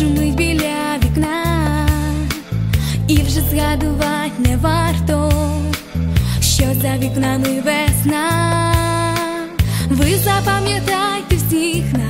шумить біля вікна, і вже згадувати не варто, що за вікнами весна. Ви запам'ятайте всіх нас,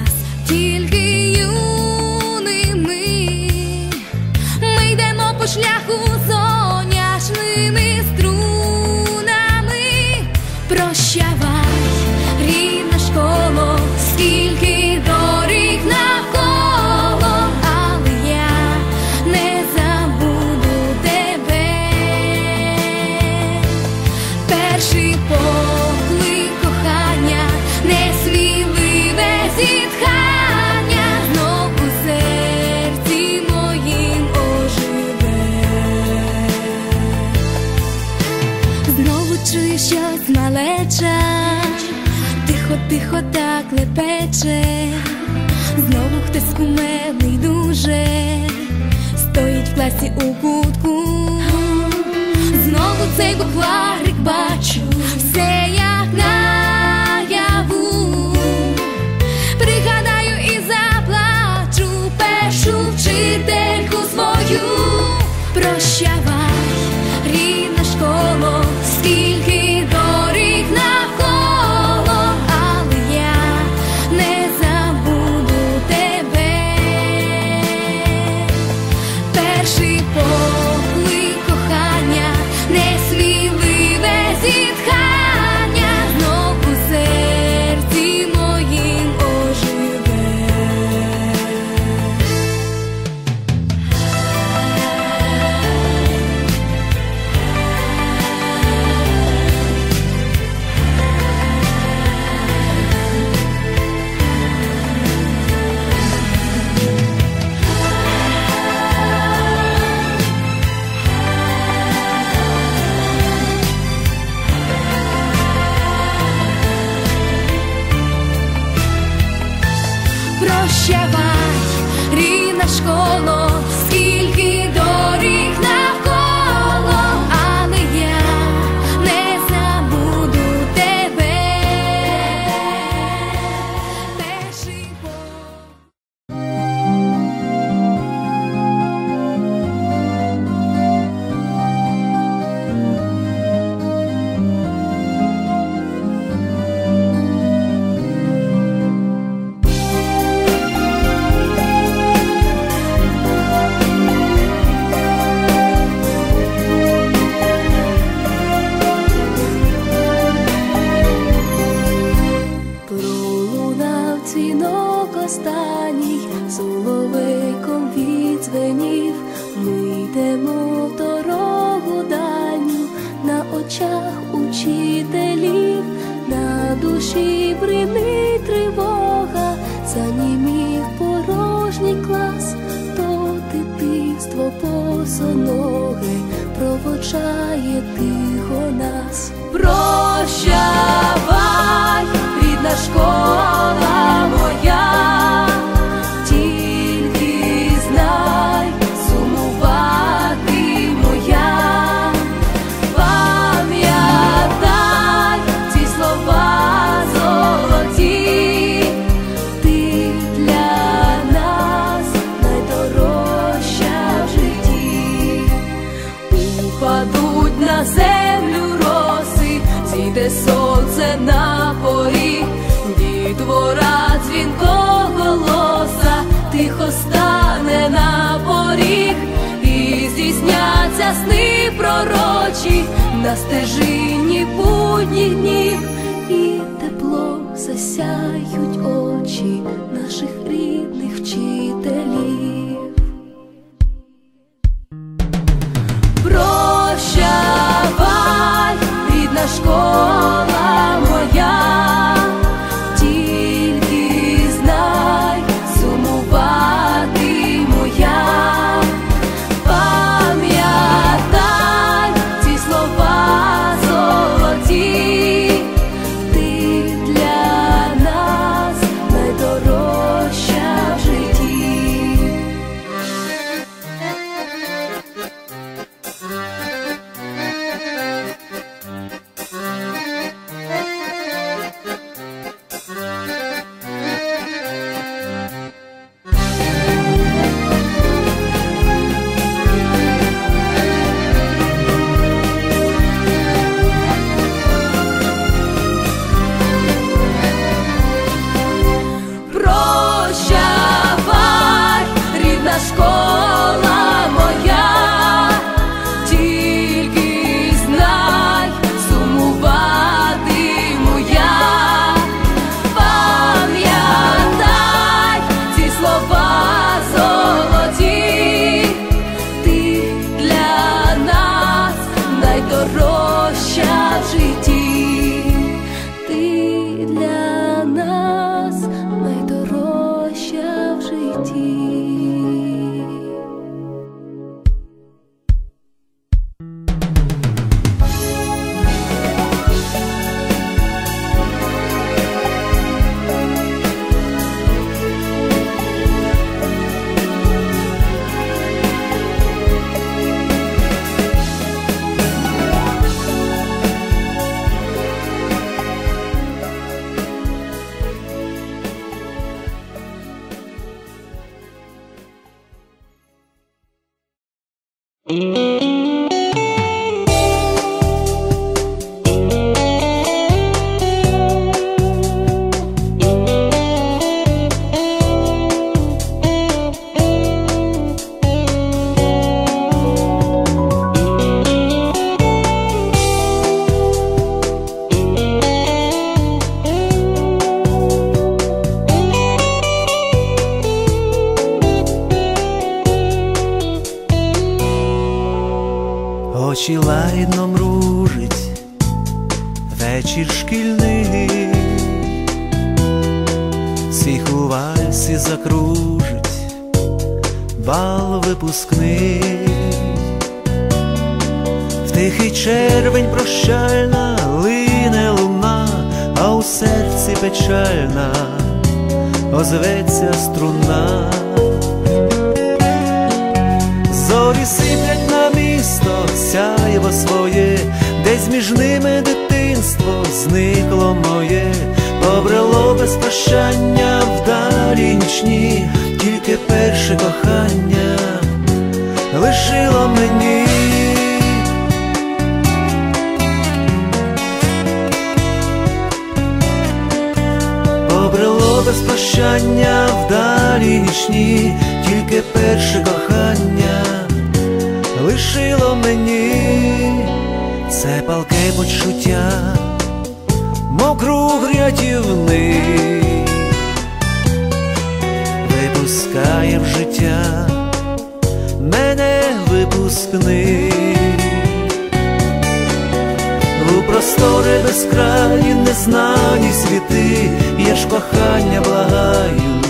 тихо, так лепече, знову хтось кумедний дуже, стоїть в класі у кутку, дзвінок останній, соловейком відзвенів. Ми йдемо в дорогу дальню, на очах учителів, на душі бринить тривога, занімів порожній клас, то дитинство босоноге проводжає тихо нас. Прощавай, сни пророчі на стежині будніх днів, і теплом засяють очі наших рідних вчителів. Очі лагідно мружить, вечір шкільний, всіх у вальсі закружить, бал випускний, в тихий червень прощальна лине луна, а у серці печальна озветься струна. Зникло моє, побрело без прощання вдалі нічні, тільки перше кохання лишило мені. Побрело без прощання вдалі нічні, тільки перше кохання випускний. У простори безкраї незнані світи, я ж кохання благаю,